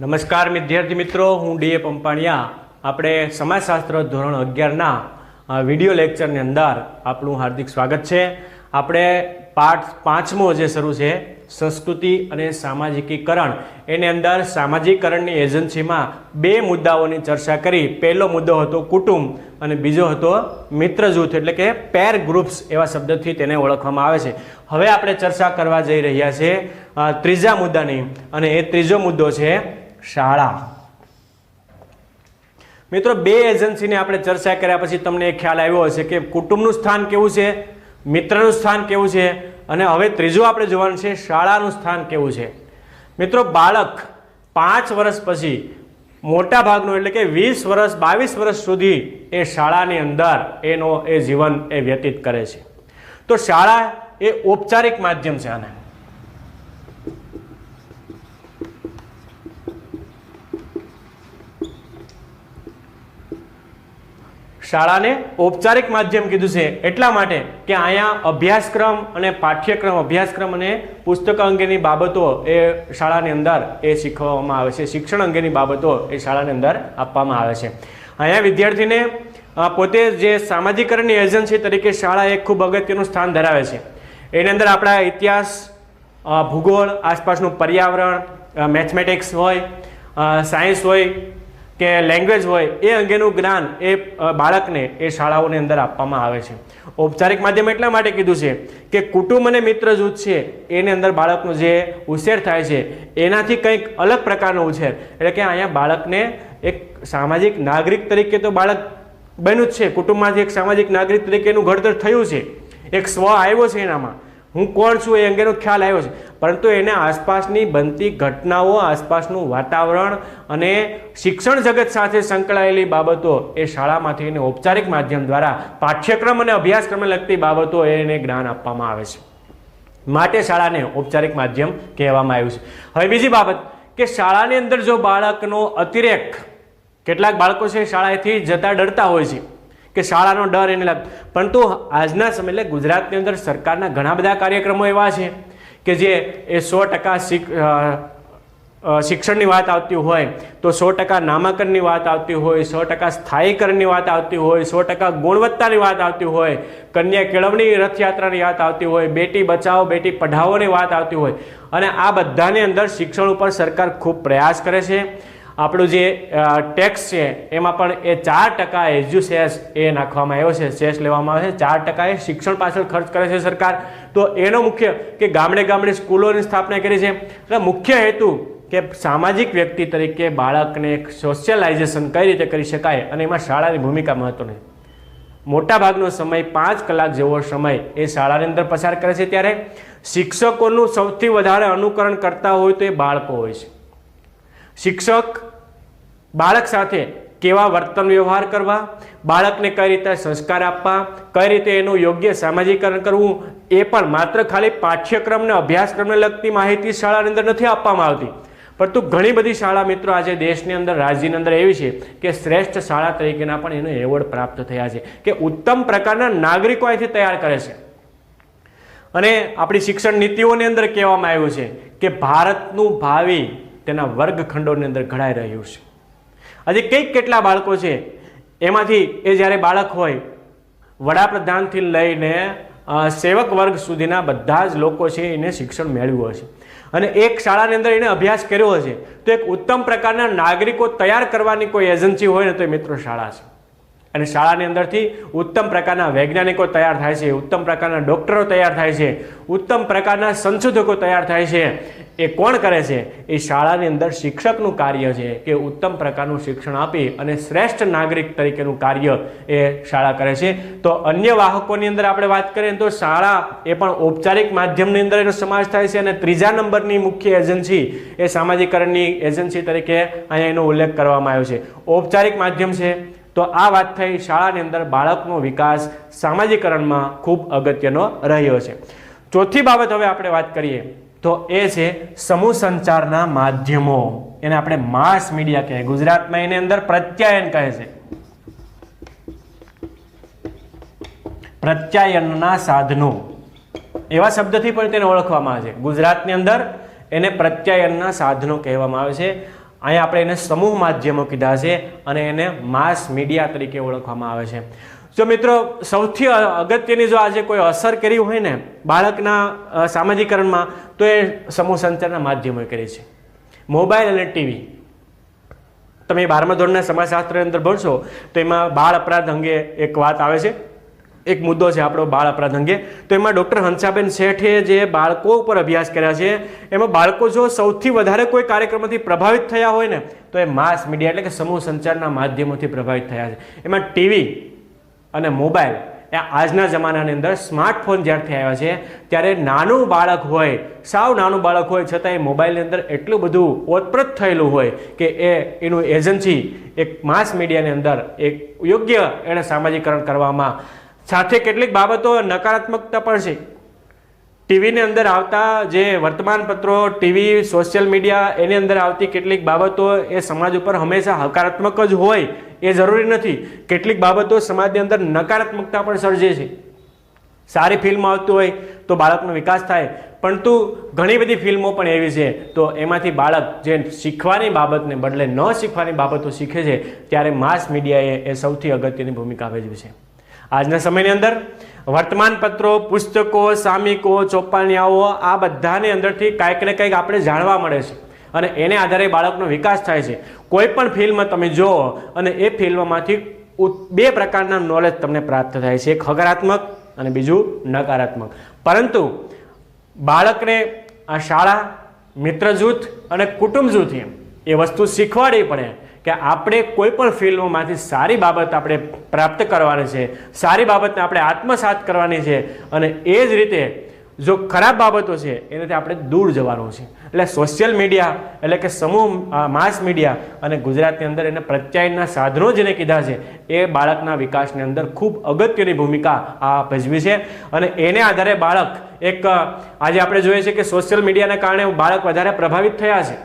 નમસ્કાર વિદ્યાર્થી મિત્રો, હું ડીએ પંપાણિયા. આપણે સમાજશાસ્ત્ર ધોરણ અગિયારના વીડિયો લેક્ચરની અંદર આપણું હાર્દિક સ્વાગત છે. આપણે પાઠ પાંચમો જે શરૂ છે, સંસ્કૃતિ અને સામાજિકીકરણ. એની અંદર સામાજિકરણની એજન્સીમાં બે મુદ્દાઓની ચર્ચા કરી. પહેલો મુદ્દો હતો કુટુંબ અને બીજો હતો મિત્ર જૂથ એટલે કે પેર ગ્રુપ્સ એવા શબ્દથી તેને ઓળખવામાં આવે છે. હવે આપણે ચર્ચા કરવા જઈ રહ્યા છે ત્રીજા મુદ્દાની. અને એ ત્રીજો મુદ્દો છે શાળા. મિત્રો, બે એજન્સીની આપણે ચર્ચા કર્યા પછી તમને ખ્યાલ આવ્યો હશે કે કુટુંબનું સ્થાન કેવું છે, મિત્રનું સ્થાન કેવું છે, અને હવે ત્રીજું આપણે જોવાનું છે, શાળાનું સ્થાન કેવું છે. મિત્રો, બાળક પાંચ વર્ષ પછી મોટા ભાગનું એટલે કે વીસ વર્ષ, બાવીસ વર્ષ સુધી એ શાળાની અંદર એનો એ જીવન એ વ્યતીત કરે છે. તો શાળા એ ઔપચારિક માધ્યમ છે આને. શાળાને ઔપચારિક માધ્યમ કીધું છે. એટલા માટે કે અહીંયા અભ્યાસક્રમ અને પાઠ્યક્રમ, અભ્યાસક્રમ અને પુસ્તક અંગેની બાબતો એ શાળાની અંદર એ શીખવવામાં આવે છે. શિક્ષણ અંગેની બાબતો એ શાળાની અંદર આપવામાં આવે છે. અહીંયા વિદ્યાર્થીને પોતે જે સામાજિકરણની એજન્સી તરીકે શાળા એક ખૂબ અગત્યનું સ્થાન ધરાવે છે. એની અંદર આપણા ઇતિહાસ ભૂગોળ, આસપાસનું પર્યાવરણ મેથમેટિક્સ હોય સાયન્સ હોય કે લેંગ્વેજ હોય, એ અંગેનું જ્ઞાન એ બાળકને એ શાળાઓની અંદર આપવામાં આવે છે. ઔપચારિક માધ્યમ એટલા માટે કીધું છે કે કુટુંબ અને મિત્ર જૂથ છે, એની અંદર બાળકનો જે ઉછેર થાય છે, એનાથી કંઈક અલગ પ્રકારનો ઉછેર. એટલે કે અહીંયા બાળકને એક સામાજિક નાગરિક તરીકે તો બાળક બન્યું જ છે, કુટુંબમાંથી એક સામાજિક નાગરિક તરીકે એનું ઘડતર થયું છે. એક સ્વ આવ્યો છે એનામાં. હું કોણ છું એ અંગેનો ખ્યાલ આવ્યો છે. પરંતુ એને આસપાસની બનતી ઘટનાઓ, આસપાસનું વાતાવરણ અને શિક્ષણ જગત સાથે સંકળાયેલી બાબતો એ શાળામાંથી એને ઔપચારિક માધ્યમ દ્વારા પાઠ્યક્રમ અને અભ્યાસક્રમને લગતી બાબતો એને જ્ઞાન આપવામાં આવે છે. માટે શાળાને ઔપચારિક માધ્યમ કહેવામાં આવ્યું છે. હવે બીજી બાબત કે શાળાની અંદર જો બાળકનો અતિરેક, કેટલાક બાળકો છે શાળાએથી જતા ડરતા હોય છે. કે શાળાનો ડર એને લાગે, પરંતુ આજના સમય એટલે ગુજરાતની અંદર સરકારના ઘણા બધા કાર્યક્રમો એવા છે કે જે એ સો ટકા શિક્ષણની વાત આવતી હોય, તો સો ટકા નામાંકનની વાત આવતી હોય, સો ટકા સ્થાયીકરણની વાત આવતી હોય, સો ટકા ગુણવત્તાની વાત આવતી હોય, કન્યા કેળવણી રથયાત્રાની વાત આવતી હોય, બેટી બચાવો, બેટી પઢાઓની વાત આવતી હોય. અને આ બધાની અંદર શિક્ષણ ઉપર સરકાર ખૂબ પ્રયાસ કરે છે. આપણું જે ટેક્સ છે, એમાં પણ એ ચાર ટકા એજ્યુસેસ એ નાખવામાં આવ્યો છે, સેસ લેવામાં આવે છે. ચાર ટકા એ શિક્ષણ પાછળ ખર્ચ કરે છે સરકાર. તો એનો મુખ્ય કે ગામડે ગામડે સ્કૂલોની સ્થાપના કરી છે. એટલે મુખ્ય હેતુ કે સામાજિક વ્યક્તિ તરીકે બાળકને સોશિયલાઇઝેશન કઈ રીતે કરી શકાય અને એમાં શાળાની ભૂમિકા મહત્વની મોટાભાગનો સમય પાંચ કલાક જેવો સમય એ શાળાની અંદર પસાર કરે છે ત્યારે શિક્ષકોનું સૌથી વધારે અનુકરણ કરતા હોય તો એ બાળકો હોય છે. શિક્ષક બાળક સાથે કેવા વર્તન વ્યવહાર કરવા, બાળકને કઈ રીતે સંસ્કાર આપવા, કઈ રીતે એનું યોગ્ય સામાજિકરણ કરવું, એ પણ માત્ર ખાલી પાઠ્યક્રમને, અભ્યાસક્રમને લગતી માહિતી શાળાની અંદર નથી આપવામાં આવતી. પરંતુ ઘણી બધી શાળા મિત્રો આજે દેશની અંદર, રાજ્યની અંદર એવી છે કે શ્રેષ્ઠ શાળા તરીકેના પણ એનો એવોર્ડ પ્રાપ્ત થયા છે કે ઉત્તમ પ્રકારના નાગરિકો અહીંથી તૈયાર કરે છે. અને આપણી શિક્ષણ નીતિઓની અંદર કહેવામાં આવ્યું છે કે ભારતનું ભાવિ તેના વર્ગખંડોની અંદર ઘડાઈ રહ્યું છે. આજે કંઈક કેટલા બાળકો છે, એમાંથી એ જ્યારે બાળક હોય, વડાપ્રધાનથી લઈને સેવક વર્ગ સુધીના બધા જ લોકો છે એને શિક્ષણ મેળવ્યું હશે અને એક શાળાની અંદર એને અભ્યાસ કર્યો હશે, તો એક ઉત્તમ પ્રકારના નાગરિકો તૈયાર કરવાની કોઈ એજન્સી હોય ને તો એ મિત્રો શાળા છે. અને શાળાની અંદરથી ઉત્તમ પ્રકારના વૈજ્ઞાનિકો તૈયાર થાય છે, ઉત્તમ પ્રકારના ડૉક્ટરો તૈયાર થાય છે, ઉત્તમ પ્રકારના સંશોધકો તૈયાર થાય છે એ કોણ કરે છે? એ શાળાની અંદર શિક્ષકનું કાર્ય છે કે ઉત્તમ પ્રકારનું શિક્ષણ આપી અને શ્રેષ્ઠ નાગરિક તરીકેનું કાર્ય એ શાળા કરે છે. તો અન્ય વાહકોની અંદર આપણે વાત કરીએ તો શાળા એ પણ ઔપચારિક માધ્યમની અંદર એનો સમાવેશ થાય છે અને ત્રીજા નંબરની મુખ્ય એજન્સી એ સામાજિકરણની એજન્સી તરીકે અહીંયા એનો ઉલ્લેખ કરવામાં આવ્યો છે. ઔપચારિક માધ્યમ છે. તો આ વાત થઈ શાળાની અંદર બાળકનો વિકાસ સામાજિકરણમાં ખૂબ અગત્યનો રહ્યો છે. ચોથી બાબત હવે આપણે વાત કરીએ. તો એ છે સમૂહ સંચારના માધ્યમો. એને આપણે માસ મીડિયા કહે ગુજરાતમાં એની અંદર પ્રત્યાયન કહે છે. પ્રત્યાયનના સાધનો. એવા શબ્દથી પણ તેને ઓળખવામાં આવે છે. ગુજરાતની અંદર એને પ્રત્યાયનના સાધનો કહેવામાં આવે છે. અહીંયા આપણે એને સમૂહ માધ્યમો કીધા છે અને એને માસ મીડિયા તરીકે ઓળખવામાં આવે છે. જો મિત્રો, સૌથી અગત્યની જો આજે કોઈ અસર કરી હોય ને બાળકના સામાજિકરણમાં, તો એ સમૂહ સંચારના માધ્યમોએ કરી છે. મોબાઈલ અને ટીવી. તમે બારમા ધોરણના સમાજશાસ્ત્રની અંદર ભણશો, તો એમાં બાળ અપરાધ અંગે એક વાત આવે છે. એક મુદ્દો છે આપણો બાળ અપરાધ અંગે. તો એમાં ડૉક્ટર હંસાબેન શેઠે જે બાળકો ઉપર અભ્યાસ કર્યા છે, એમાં બાળકો જો સૌથી વધારે કોઈ કાર્યક્રમથી પ્રભાવિત થયા હોય ને, તો એ માસ મીડિયા એટલે કે સમૂહ સંચારના માધ્યમોથી પ્રભાવિત થયા છે. એમાં ટીવી અને મોબાઈલ. એ આજના જમાનાની અંદર સ્માર્ટફોન જ્યારથી આવ્યા છે, ત્યારે નાનું બાળક હોય, સાવ નાનું બાળક હોય છતાં એ મોબાઈલની અંદર એટલું બધું ઓતપ્રત થયેલું હોય કે એ એનું એજન્સી એક માસ મીડિયાની અંદર એક યોગ્ય એને સામાજિકરણ કરવામાં. સાથે કેટલીક બાબતો નકારાત્મકતા પણ છે. ટીવીની અંદર આવતા જે વર્તમાનપત્રો, ટીવી, સોશિયલ મીડિયા, એની અંદર આવતી કેટલીક બાબતો એ સમાજ ઉપર હંમેશા હકારાત્મક જ હોય એ જરૂરી નથી. કેટલીક બાબતો સમાજની અંદર નકારાત્મકતા પણ સર્જે છે. સારી ફિલ્મ આવતી હોય તો બાળકનો વિકાસ થાય. પરંતુ ઘણી બધી ફિલ્મો પણ એવી છે. તો એમાંથી બાળક જે શીખવાની બાબતને બદલે ન શીખવાની બાબતો શીખે છે, ત્યારે માસ મીડિયાએ એ સૌથી અગત્યની ભૂમિકા ભજવી છે. આજના સમયની અંદર વર્તમાન પત્રો પુસ્તકો સામિકો ચોપાનિયાઓ આ બધાની અંદરથી કાંઈક ને કંઈક આપણે જાણવા મળે છે. અને એને આધારે બાળકનો વિકાસ થાય છે. કોઈ પણ ફિલ્મ તમે જુઓ અને એ ફિલ્મમાંથી બે પ્રકારના નોલેજ તમને પ્રાપ્ત થાય છે. એક હકારાત્મક અને બીજું નકારાત્મક. પરંતુ બાળકને આ શાળા મિત્ર જૂથ અને કુટુંબ જૂથ એમ, એ વસ્તુ શીખવાડવી પડે કે આપણે કોઈ પણ ફિલ્મોમાંથી સારી બાબત આપણે પ્રાપ્ત કરવાની છે, સારી બાબતને આપણે આત્મસાત કરવાની છે અને એ જ રીતે જો ખરાબ બાબતો છે, એનાથી આપણે દૂર જવાનું છે. એટલે સોશિયલ મીડિયા, એટલે કે સમૂહ માસ મીડિયા અને ગુજરાતની અંદર એને પ્રત્યાયનના સાધનો જેને કીધા છે, એ બાળકના વિકાસની અંદર ખૂબ અગત્યની ભૂમિકા આ ભજવી છે. અને એને આધારે બાળક એક આજે આપણે જોઈએ છીએ કે સોશિયલ મીડિયાના કારણે બાળક વધારે પ્રભાવિત થયા છે.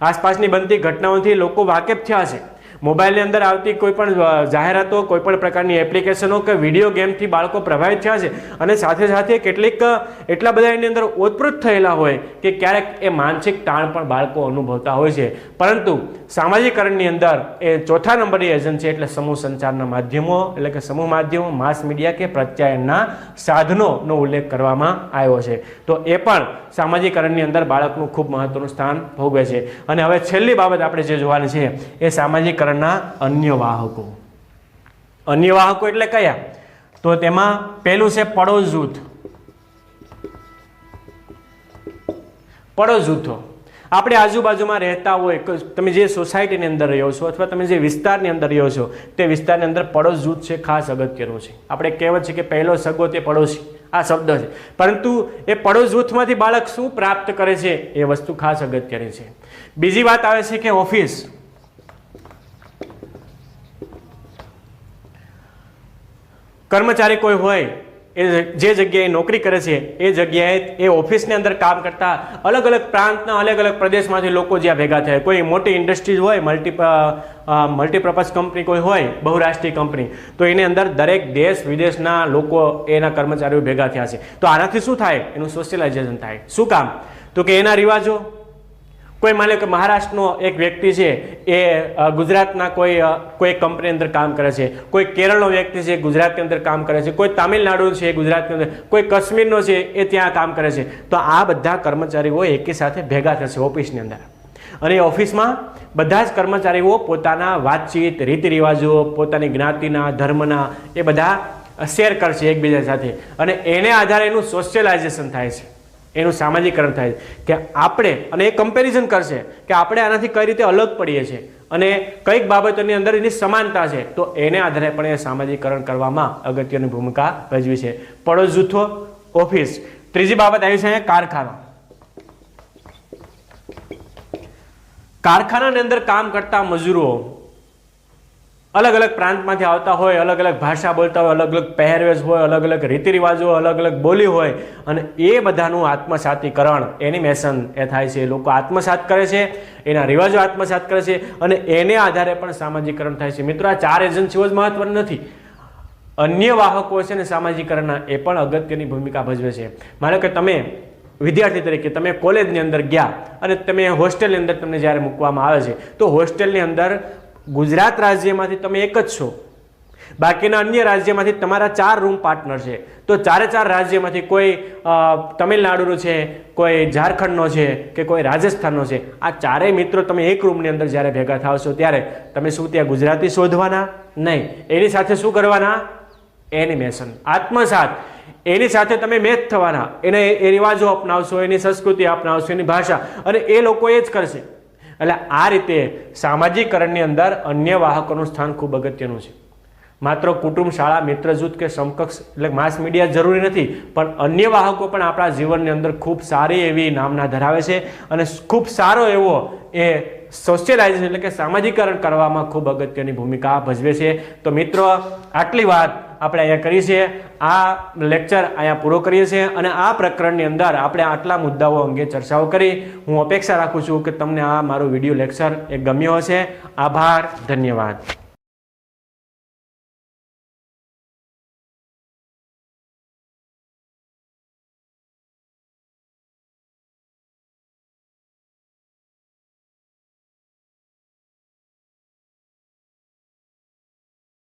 આસપાસની બનતી ઘટનાઓથી લોકો વાકેફ થયા છે. મોબાઈલની અંદર આવતી કોઈ પણ જાહેરાતો, કોઈ પણ પ્રકારની એપ્લિકેશનો કે વીડિયો ગેમથી બાળકો પ્રભાવિત થયા છે અને સાથે સાથે કેટલીક એટલા બધા એની અંદર ઓતપ્રોત થયેલા હોય કે ક્યારેક એ માનસિક તાણ પણ બાળકો અનુભવતા હોય છે. પરંતુ સામાજિકરણની અંદર એ ચોથા નંબરની એજન્સી એટલે સમૂહ સંચારના માધ્યમો, એટલે કે સમૂહ માધ્યમો માસ મીડિયા કે પ્રત્યાયનના સાધનોનો ઉલ્લેખ કરવામાં આવ્યો છે. તો એ પણ સામાજિકરણની અંદર બાળકનું ખૂબ મહત્વનું સ્થાન ભોગવે છે. અને હવે છેલ્લી બાબત આપણે જે જોવાની છે એ સામાજિકરણના અન્ય વાહકો અન્ય વાહકો એટલે કયા? તો તેમાં પહેલું છે પડોશ જૂથ પડોશ જૂથો આપણે આજુબાજુમાં રહેતા હોય તમે જે સોસાયટીની અંદર રહ્યો છો અથવા તમે જે વિસ્તારની અંદર રહ્યો છો, તે વિસ્તારની અંદર પડોશ જૂથ છે, ખાસ અગત્યનું છે. આપણે કહેવત છે કે પહેલો સગો તે પડોશી. આ શબ્દ છે. પરંતુ એ પડોશ જૂથમાંથી બાળક શું પ્રાપ્ત કરે છે, એ વસ્તુ ખાસ અગત્યની છે. બીજી વાત આવે છે કે ઓફિસ. કર્મચારી કોઈ હોય, એ જે જગ્યાએ નોકરી કરે છે, એ જગ્યાએ એ ઓફિસની અંદર કામ કરતા અલગ અલગ પ્રાંતના અલગ અલગ પ્રદેશમાંથી લોકો જ્યાં ભેગા થાય. કોઈ મોટી ઇન્ડસ્ટ્રીઝ હોય મલ્ટી મલ્ટીપર્પઝ કંપની કોઈ હોય, બહુરાષ્ટ્રીય કંપની, તો એની અંદર દરેક દેશ વિદેશના લોકો એના કર્મચારીઓ ભેગા થયા છે. તો આનાથી શું થાય? એનું સોશિયલાઇઝેશન થાય. શું કામ? તો કે એના રિવાજો કોઈ માને કે મહારાષ્ટ્રનો એક વ્યક્તિ છે, એ ગુજરાતના કોઈ કોઈ કંપની અંદર કામ કરે છે, કોઈ કેરળનો વ્યક્તિ છે ગુજરાતની અંદર કામ કરે છે, કોઈ તામિલનાડુ છે ગુજરાતની અંદર, કોઈ કાશ્મીરનો છે, એ ત્યાં કામ કરે છે. તો આ બધા કર્મચારીઓ એકી સાથે ભેગા થશે ઓફિસની અંદર. અને ઓફિસમાં બધા જ કર્મચારીઓ પોતાના વાતચીત રીતિ રિવાજો પોતાની જ્ઞાતિના, ધર્મના, એ બધા શેર કરશે એકબીજા સાથે. અને એને આધારે એનું સોશિયલાઇઝેશન થાય છે. એનું સામાજિકરણ થાય છે. કે આપણે, અને એ કમ્પેરિઝન કરશે કે આપણે આનાથી કઈ રીતે અલગ પડીએ છીએ. અને કંઈક બાબતોની અંદર એની સમાનતા છે. તો એને આધારે પણ એ સામાજિકરણ કરવામાં અગત્યની ભૂમિકા ભજવી છે. પડોશ જૂથો, ઓફિસ. ત્રીજી બાબત આવી છે કારખાના. કારખાનાની અંદર કામ કરતા મજૂરો અલગ અલગ પ્રાંતમાંથી આવતા હોય, અલગ અલગ ભાષા બોલતા હોય, અલગ અલગ પહેરવેશ હોય, અલગ અલગ રીતિ રિવાજો અલગ અલગ બોલી હોય અને એ બધાનું આત્મસાતીકરણ એનિમેશન એ થાય છે. લોકો આત્મસાત કરે છે, એના રિવાજો આત્મસાત કરે છે અને એને આધારે પણ સામાજિકરણ થાય છે. મિત્રો, આ ચાર એજન્સીઓ જ મહત્વની નથી. અન્ય વાહકો છે ને સામાજિકરણના, એ પણ અગત્યની ભૂમિકા ભજવે છે. માનો કે તમે વિદ્યાર્થી તરીકે તમે કોલેજની અંદર ગયા અને તમે હોસ્ટેલની અંદર તમને જ્યારે મૂકવામાં આવે છે, તો હોસ્ટેલની અંદર ગુજરાત રાજ્યમાંથી તમે એક જ છો. બાકીના અન્ય રાજ્યમાંથી તમારા ચાર રૂમ પાર્ટનર છે. તો ચારે ચાર રાજ્યમાંથી કોઈ તમિલનાડુનો છે, કોઈ ઝારખંડનો છે કે કોઈ રાજસ્થાનનો છે, આ ચારેય મિત્રો તમે એક રૂમની અંદર જ્યારે ભેગા થાવ છો ત્યારે તમે શું ત્યાં ગુજરાતી શોધવાના? નહીં. એની સાથે શું કરવાના? એનિમેશન આત્મસાત. એની સાથે તમે મેચ થવાના. એને એ રિવાજો અપનાવશો, એની સંસ્કૃતિ અપનાવશો, એની ભાષા. અને એ લોકો એ જ કરશે. એટલે આ રીતે સામાજિકરણની અંદર અન્ય વાહકોનું સ્થાન ખૂબ અગત્યનું છે. માત્ર કુટુંબ શાળા, મિત્ર જૂથ કે સમકક્ષ, એટલે માસ મીડિયા જરૂરી નથી, પણ અન્ય વાહકો પણ આપણા જીવનની અંદર ખૂબ સારી એવી નામના ધરાવે છે અને ખૂબ સારો એવો એ સોશિયલાઇઝેશન એટલે કે સામાજિકરણ કરવામાં ખૂબ અગત્યની ભૂમિકા ભજવે છે. તો મિત્રો, આટલી વાત આપણે અહીંયા કરી છે. આ લેક્ચર અહીંયા પૂરો કરીએ છીએ અને આ પ્રકરણની અંદર આપણે આટલા મુદ્દાઓ અંગે ચર્ચાઓ કરી. હું અપેક્ષા રાખું છું કે તમને આ મારો વીડિયો લેક્ચર એ ગમ્યો હશે. આભાર, ધન્યવાદ.